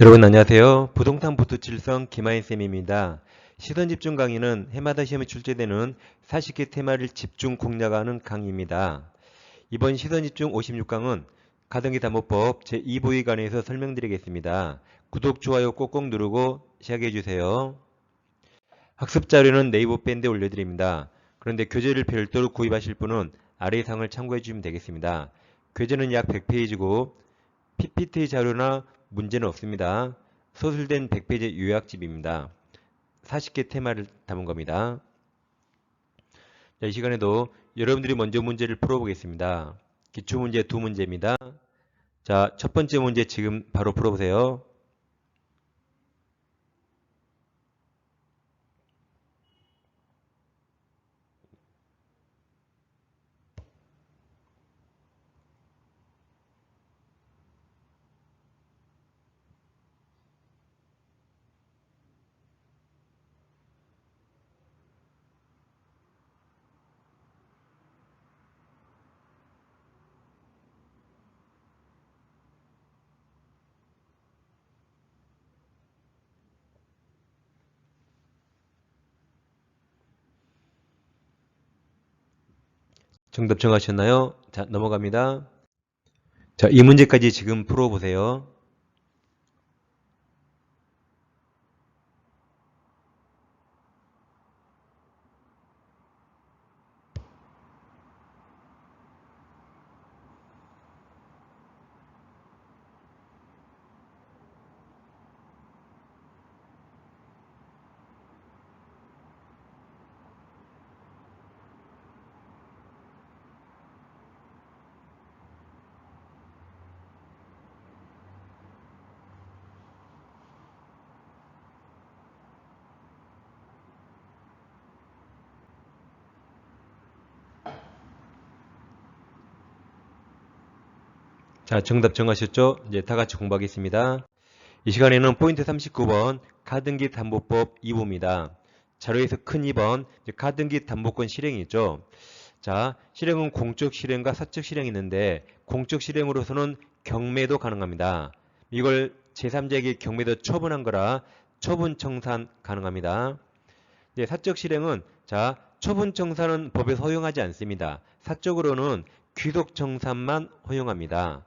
여러분 안녕하세요. 부동산 부투칠성 김하인쌤입니다. 시선 집중 강의는 해마다 시험에 출제되는 40개 테마를 집중 공략하는 강의입니다. 이번 시선 집중 56강은 가등기 담보법 제2부에 관해서 설명드리겠습니다. 구독, 좋아요 꼭꼭 누르고 시작해주세요. 학습 자료는 네이버 밴드에 올려드립니다. 그런데 교재를 별도로 구입하실 분은 아래 상을 참고해 주시면 되겠습니다. 교재는 약 100페이지고 PPT 자료나 문제는 없습니다. 소술된 100페이지 요약집입니다. 40개 테마를 담은 겁니다. 자, 이 시간에도 여러분들이 먼저 문제를 풀어보겠습니다. 기출문제 두 문제입니다. 자, 첫 번째 문제 지금 바로 풀어보세요. 정답 정하셨나요? 자, 넘어갑니다. 자, 이 문제까지 지금 풀어보세요. 자, 정답 정하셨죠? 이제 다 같이 공부하겠습니다. 이 시간에는 포인트 39번 가등기 담보법 2부입니다. 자료에서 큰 2번 이제 가등기 담보권 실행이 있죠. 자, 실행은 공적 실행과 사적 실행이 있는데 공적 실행으로서는 경매도 가능합니다. 이걸 제3자에게 경매도 처분한 거라 처분 청산 가능합니다. 이제 사적 실행은 자, 처분 청산은 법에서 허용하지 않습니다. 사적으로는 귀속 청산만 허용합니다.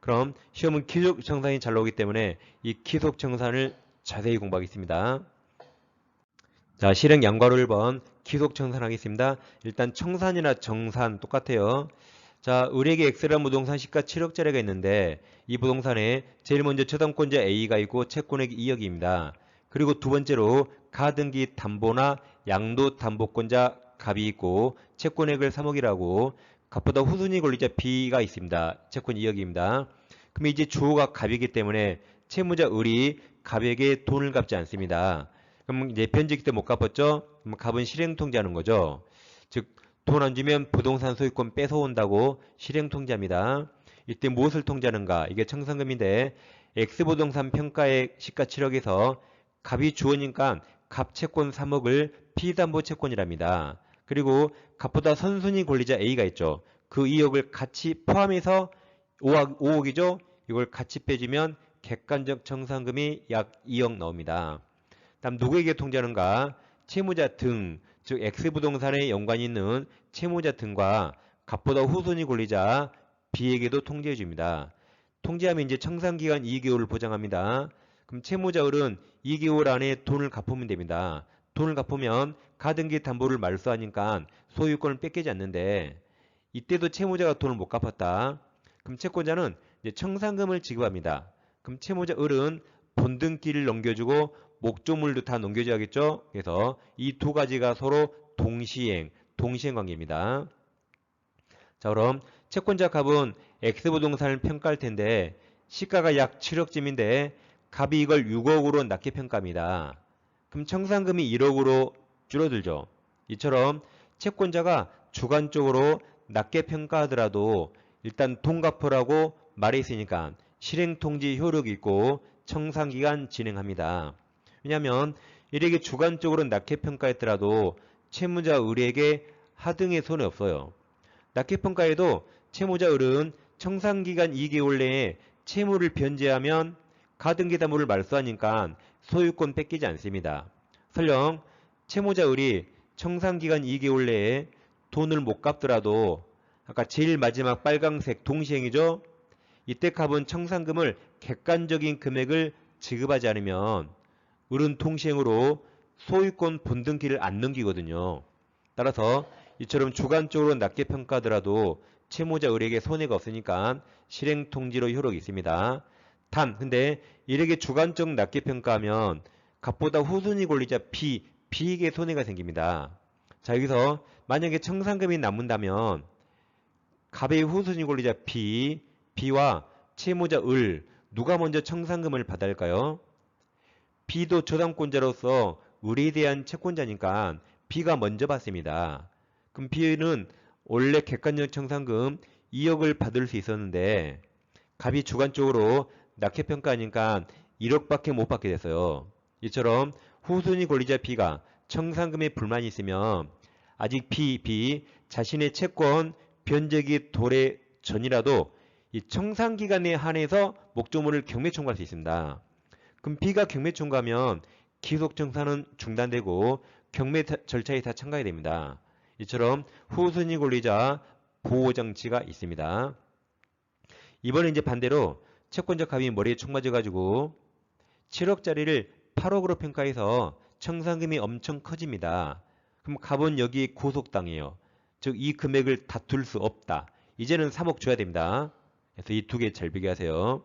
그럼 시험은 기속 청산이 잘 나오기 때문에 이 기속 청산을 자세히 공부하겠습니다. 자, 실행 양괄호 1번 기속 청산하겠습니다. 일단 청산이나 정산 똑같아요. 자, 을에게 X라는 부동산 시가 7억짜리가 있는데 이 부동산에 제일 먼저 처담권자 A가 있고 채권액이 2억입니다. 그리고 두 번째로 가등기 담보나 양도 담보권자 갑이 있고 채권액을 3억이라고 갑보다 후순위 권리자 B가 있습니다. 채권 2억입니다. 그럼 이제 주호가 갑이기 때문에 채무자 을이 갑에게 돈을 갚지 않습니다. 그럼 이제 변직 때못 갚았죠? 그럼 갑은 실행 통지하는 거죠. 즉 돈 안 주면 부동산 소유권 뺏어온다고 실행 통지합니다. 이때 무엇을 통지하는가? 이게 청산금인데 X부동산 평가액 시가 7억에서 갑이 주어니까 갑 채권 3억을 피담보 채권이랍니다. 그리고 갑보다 선순위 권리자 A가 있죠. 그 2억을 같이 포함해서 5억, 5억이죠. 이걸 같이 빼주면 객관적 청산금이 약 2억 나옵니다. 다음 누구에게 통지하는가? 채무자 등, 즉 X부동산에 연관이 있는 채무자 등과 갑보다 후순위 권리자 B에게도 통지해 줍니다. 통지하면 이제 청산기간 2개월을 보장합니다. 그럼 채무자을은 2개월 안에 돈을 갚으면 됩니다. 돈을 갚으면 가등기 담보를 말소하니까 소유권을 뺏기지 않는데 이때도 채무자가 돈을 못 갚았다. 그럼 채권자는 청산금을 지급합니다. 그럼 채무자 을은 본등기를 넘겨주고 목조물도 다 넘겨줘야겠죠? 그래서 이 두 가지가 서로 동시행, 동시행 관계입니다. 자, 그럼 채권자 갑은 X부동산을 평가할 텐데 시가가 약 7억쯤인데 갑이 이걸 6억으로 낮게 평가합니다. 그럼 청산금이 1억으로 줄어들죠. 이처럼 채권자가 주관적으로 낮게 평가하더라도 일단 돈 갚으라고 말해 있으니까 실행통지 효력이 있고 청산기간 진행합니다. 왜냐하면 일에게 주관적으로 낮게 평가했더라도 채무자 을에게 하등의 손이 없어요. 낮게 평가해도 채무자 을은 청산기간 2개월 내에 채무를 변제하면 가등기 담보를 말소하니까 소유권 뺏기지 않습니다. 설령 채무자 을이 청산기간 2개월 내에 돈을 못 갚더라도 아까 제일 마지막 빨강색 동시행이죠. 이때 갚은 청산금을 객관적인 금액을 지급하지 않으면 을은 통시행으로 소유권 본등기를 안 넘기거든요. 따라서 이처럼 주관적으로 낮게 평가하더라도 채무자 을에게 손해가 없으니까 실행 통지로 효력이 있습니다. 단 근데 이렇게 주관적 낮게 평가하면 값보다 후순위 권리자 B, B에게 손해가 생깁니다. 자 여기서 만약에 청산금이 남는다면 갑의 후순위 권리자 B, B와 채무자 을 누가 먼저 청산금을 받아야 할까요? B도 저당권자로서 을에 대한 채권자니까 B가 먼저 받습니다. 그럼 B는 원래 객관적 청산금 2억을 받을 수 있었는데 갑이 주관적으로 낮게 평가하니까 1억밖에 못 받게 됐어요. 이처럼 후순위 권리자 B가 청산금에 불만이 있으면 아직 B, B 자신의 채권 변제기 도래 전이라도 이 청산 기간에 한해서 목조물을 경매 청구할 수 있습니다. 그럼 B가 경매 청구하면 기속 청산은 중단되고 경매 절차에 다 참가해야 됩니다. 이처럼 후순위 권리자 보호 장치가 있습니다. 이번에 이제 반대로 채권자 갑이 머리에 총 맞아가지고 7억짜리를 8억으로 평가해서 청산금이 엄청 커집니다. 그럼 갑은 여기 고속당해요. 즉 이 금액을 다툴 수 없다. 이제는 3억 줘야 됩니다. 그래서 이 두 개 잘 비교하세요.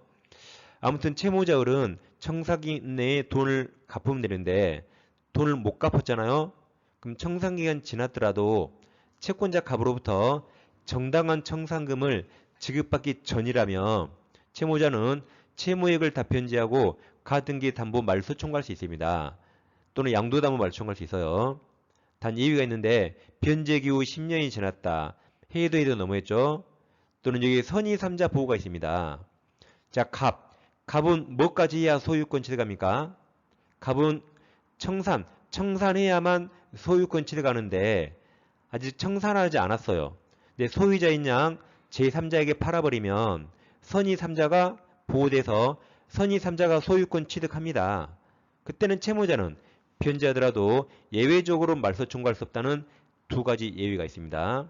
아무튼 채무자을은 청산기 내에 돈을 갚으면 되는데 돈을 못 갚았잖아요. 그럼 청산기간 지났더라도 채권자 갑으로부터 정당한 청산금을 지급받기 전이라면 채무자는 채무액을 다 변제하고 가등기 담보 말소 청구할 수 있습니다. 또는 양도 담보 말소 청구할 수 있어요. 단 예외가 있는데 변제기 후 10년이 지났다. 해도 해도 너무했죠. 또는 여기 선의 3자 보호가 있습니다. 자, 갑. 갑은 뭐까지 해야 소유권 취득합니까? 갑은 청산, 청산해야만 소유권 취득하는데 아직 청산하지 않았어요. 근데 소유자인 양 제3자에게 팔아버리면 선의 3자가 보호돼서 선의 3자가 소유권 취득합니다. 그때는 채무자는 변제하더라도 예외적으로 말소 청구할 수 없다는 두 가지 예외가 있습니다.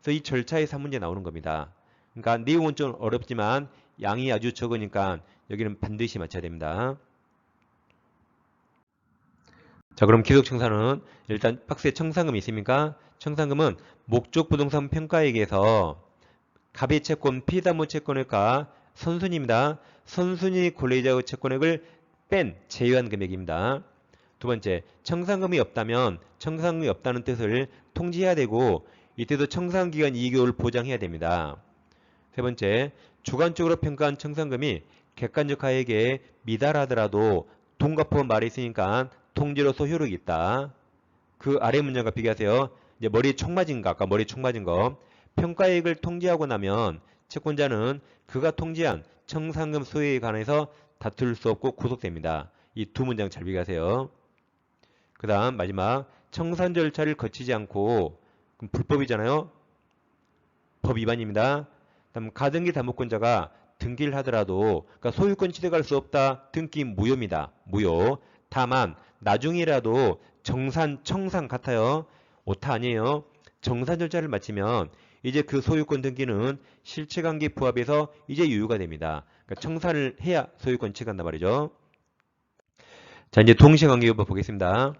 그래서 이 절차에서 한 문제 나오는 겁니다. 그러니까 내용은 좀 어렵지만 양이 아주 적으니까 여기는 반드시 맞춰야 됩니다. 자 그럼 기속청산은 일단 박스에 청산금이 있습니까? 청산금은 목적 부동산 평가액에서 갑의 채권 피담보 채권액과 선순위입니다. 선순위 권리자의 채권액을 뺀 제외한 금액입니다. 두 번째, 청산금이 없다면 청산금이 없다는 뜻을 통지해야 되고 이때도 청산기간 2개월 보장해야 됩니다. 세 번째, 주관적으로 평가한 청산금이 객관적 하에게 미달하더라도 동갑호 말이 있으니까 통지로서 효력이 있다. 그 아래 문장과 비교하세요. 이제 머리에 총 맞은 거, 아까 머리에 총 맞은 거. 평가액을 통지하고 나면 채권자는 그가 통지한 청산금 소유에 관해서 다툴 수 없고 구속됩니다. 이 두 문장 잘 비교하세요. 그 다음 마지막 청산 절차를 거치지 않고 그럼 불법이잖아요. 법 위반입니다. 다음 가등기 담보권자가 등기를 하더라도 그러니까 소유권 취득할 수 없다. 등기 무효입니다. 무효. 다만 나중이라도 정산 청산 같아요. 오타 아니에요. 정산 절차를 마치면 이제 그 소유권 등기는 실체관계 부합에서 이제 유효가 됩니다. 그러니까 청산을 해야 소유권 취득한단 말이죠. 자 이제 동시관계요법 보겠습니다.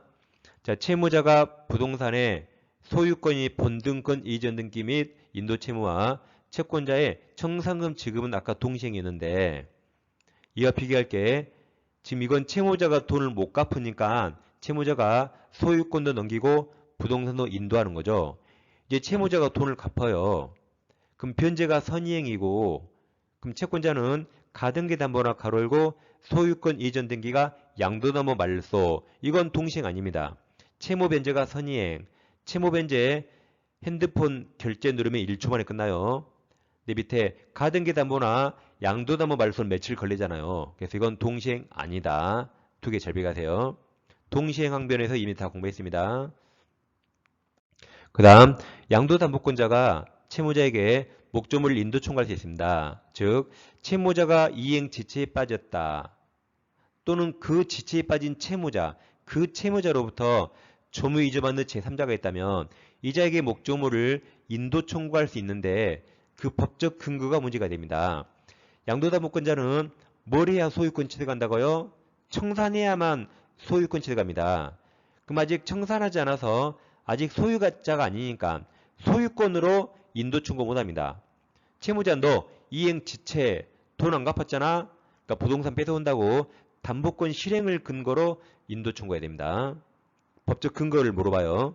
자 채무자가 부동산의 소유권이 본등권 이전 등기 및 인도 채무와 채권자의 청산금 지급은 아까 동시행이었는데 이와 비교할 게 지금 이건 채무자가 돈을 못 갚으니까 채무자가 소유권도 넘기고 부동산도 인도하는 거죠. 이제 채무자가 돈을 갚아요. 그럼 변제가 선이행이고 그럼 채권자는 가등기 담보나 가로열고 소유권 이전 등기가 양도담보 말소 이건 동시행 아닙니다. 채무 변제가 선이행 채무 변제 핸드폰 결제 누르면 1초 만에 끝나요. 내 밑에 가등기 담보나 양도담보 말소는 며칠 걸리잖아요. 그래서 이건 동시행 아니다. 두개잘 비교하세요. 동시행 항변에서 이미 다 공부했습니다. 그 다음 양도담보권자가 채무자에게 목조물을 인도 청구할 수 있습니다. 즉 채무자가 이행 지체에 빠졌다. 또는 그 지체에 빠진 채무자, 그 채무자로부터 조무 이주받는 제3자가 있다면 이자에게 목조물을 인도 청구할 수 있는데 그 법적 근거가 문제가 됩니다. 양도담보권자는 뭘 해야 소유권 취득한다고요? 청산해야만 소유권 취득합니다. 그럼 아직 청산하지 않아서 아직 소유자가 아니니까 소유권으로 인도 청구 못합니다. 채무자 너 이행 지체 돈 안 갚았잖아. 그러니까 부동산 뺏어온다고 담보권 실행을 근거로 인도 청구해야 됩니다. 법적 근거를 물어봐요.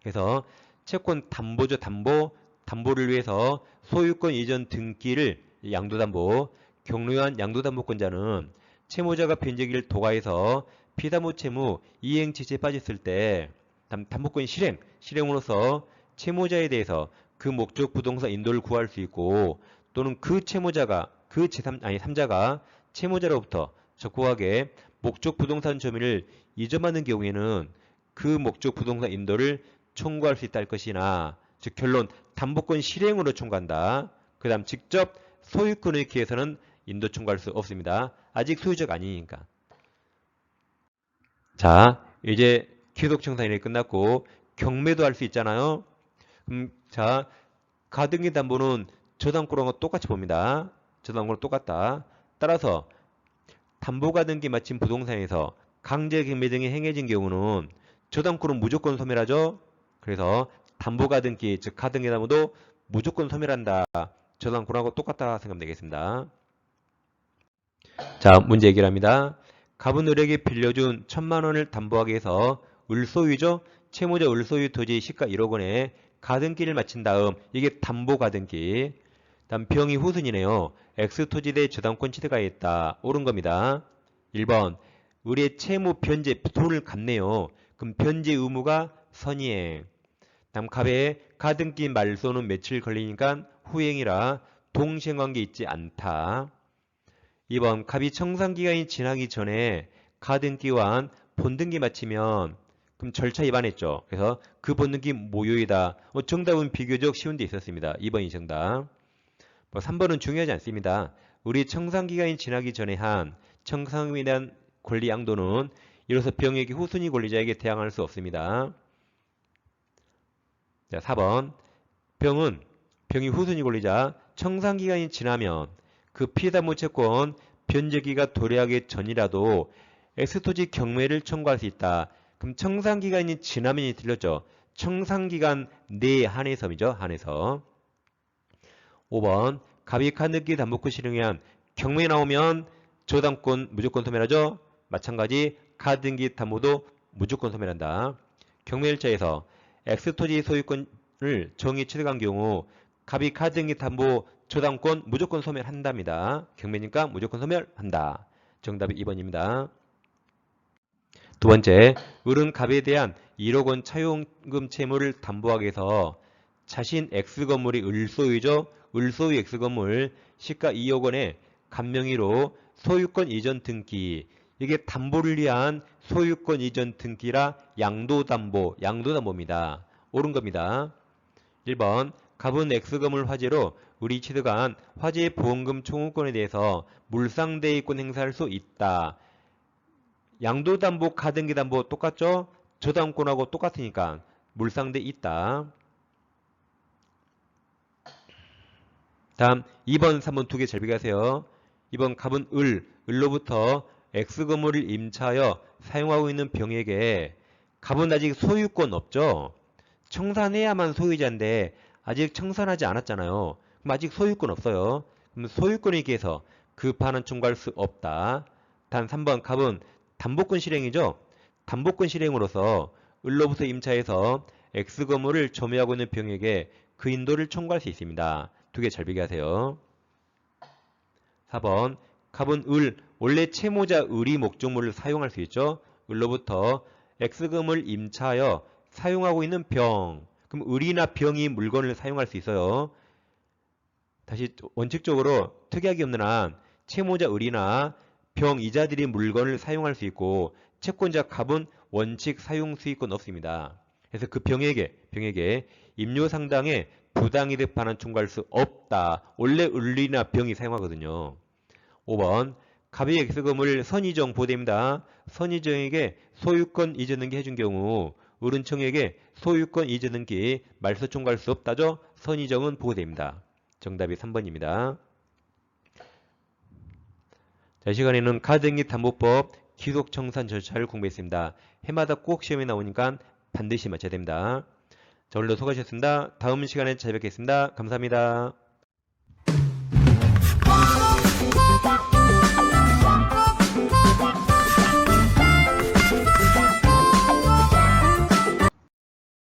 그래서 채권 담보죠 담보 담보를 위해서 소유권 이전 등기를 양도담보 경로한 양도담보권자는 채무자가 변제기를 도과해서 피담보 채무 이행 지체에 빠졌을 때 담보권 실행 실행으로서 채무자에 대해서 그 목적 부동산 인도를 구할 수 있고 또는 그 채무자가 그 제3 아니 3자가 채무자로부터 적법하게 목적 부동산 점유를 이전받는 경우에는 그 목적 부동산 인도를 청구할 수 있다 할 것이나 즉 결론 담보권 실행으로 청구한다. 그 다음 직접 소유권에 기해서는 인도 청구할 수 없습니다. 아직 소유자가 아니니까. 자 이제 기속청산일이 끝났고 경매도 할 수 있잖아요. 음, 자 가등기 담보는 저당권과 똑같이 봅니다. 저당권과 똑같다. 따라서 담보가등기 마친 부동산에서 강제 경매 등이 행해진 경우는 저당권은 무조건 소멸하죠. 그래서 담보가등기 즉 가등기 담보도 무조건 소멸한다. 저당권하고 똑같다 생각하면 되겠습니다. 자 문제 얘기를 합니다. 갑은 을에게 빌려준 천만 원을 담보하기 위해서 을소유죠. 채무자 을소유 토지 시가 1억 원에 가등기를 마친 다음 이게 담보 가등기 다음 병이 후순이네요. X토지 대 저당권 취득하에 있다. 옳은 겁니다. 1번 을의 채무 변제 돈을 갚네요. 그럼 변제 의무가 선이행. 다음 갑의 가등기 말소는 며칠 걸리니까 후행이라 동시행관계 있지 않다. 2번 갑이 청산기간이 지나기 전에 가등기와 본등기 마치면 그럼 절차 위반했죠. 그래서 그 본등기 모요이다. 뭐 정답은 비교적 쉬운 데 있었습니다. 2번이 정답. 뭐 3번은 중요하지 않습니다. 우리 청산기간이 지나기 전에 한 청산에 대한 권리 양도는 이로써 병역이 후순위 권리자에게 대항할 수 없습니다. 자, 4번 병은 병이 후순위 권리자 청산기간이 지나면 그 피해담보 채권 변제기가 도래하기 전이라도 엑스토지 경매를 청구할 수 있다. 그럼 청산기간이 지나면이 틀렸죠. 청산기간 내에 한해서이죠. 한해서. 5번 갑이 카드기 담보권 실행한 경매에 나오면 저당권 무조건 소멸하죠. 마찬가지 카드기 담보도 무조건 소멸한다. 경매일자에서 엑스토지 소유권을 정의 취득한 경우 갑이 카드기 담보 저당권 무조건 소멸한답니다. 경매니까 무조건 소멸한다. 정답이 2번입니다. 두 번째, 을은 갑에 대한 1억 원 차용금 채무를 담보하기 위해서 자신 X건물이 을소유죠. 을소유 X건물 시가 2억 원에 간명의로 소유권 이전 등기 이게 담보를 위한 소유권 이전 등기라 양도담보, 양도담보입니다. 옳은 겁니다. 1번 갑은 X건물 화재로 우리 취득한 화재 보험금 청구권에 대해서 물상대위권 행사할 수 있다. 양도담보, 가등기담보 똑같죠? 저당권하고 똑같으니까 물상대 있다. 다음 2번, 3번 두 개 잘 비교하세요. 2번 갑은 을, 을로부터 X건물을 임차하여 사용하고 있는 병에게 갑은 아직 소유권 없죠? 청산해야만 소유자인데 아직 청산하지 않았잖아요. 그럼 아직 소유권 없어요. 그럼 소유권에 기해서 급하는 청구할 수 없다. 단 3번 갑은 담보권 실행이죠. 담보권 실행으로서 을로부터 임차해서 X건물을 점유하고 있는 병에게 그 인도를 청구할 수 있습니다. 두 개 잘 비교하세요. 4번 갑은 을, 원래 채무자 을이 목적물을 사용할 수 있죠. 을로부터 X금을 임차하여 사용하고 있는 병. 그럼 을이나 병이 물건을 사용할 수 있어요. 다시 원칙적으로 특이하게 없는 한 채무자 을이나 병 이자들이 물건을 사용할 수 있고 채권자 갑은 원칙 사용 수익권 없습니다. 그래서 그 병에게 병에게 임료 상당의 부당이득 반환 청구할 수 없다. 원래 을리나 병이 사용하거든요. 5번 갑의 엑스금을 선의정 보호됩니다. 선의정에게 소유권 이전 등기 해준 경우 오른청에게 소유권 이전 등기 말소 총괄 수 없다죠? 선의정은 보호됩니다. 정답이 3번입니다. 자, 이 시간에는 카드등기 담보법 기속 청산 절차를 공부했습니다. 해마다 꼭 시험에 나오니까 반드시 맞춰야 됩니다. 자, 오늘도 수고하셨습니다. 다음 시간에 찾아뵙겠습니다. 감사합니다.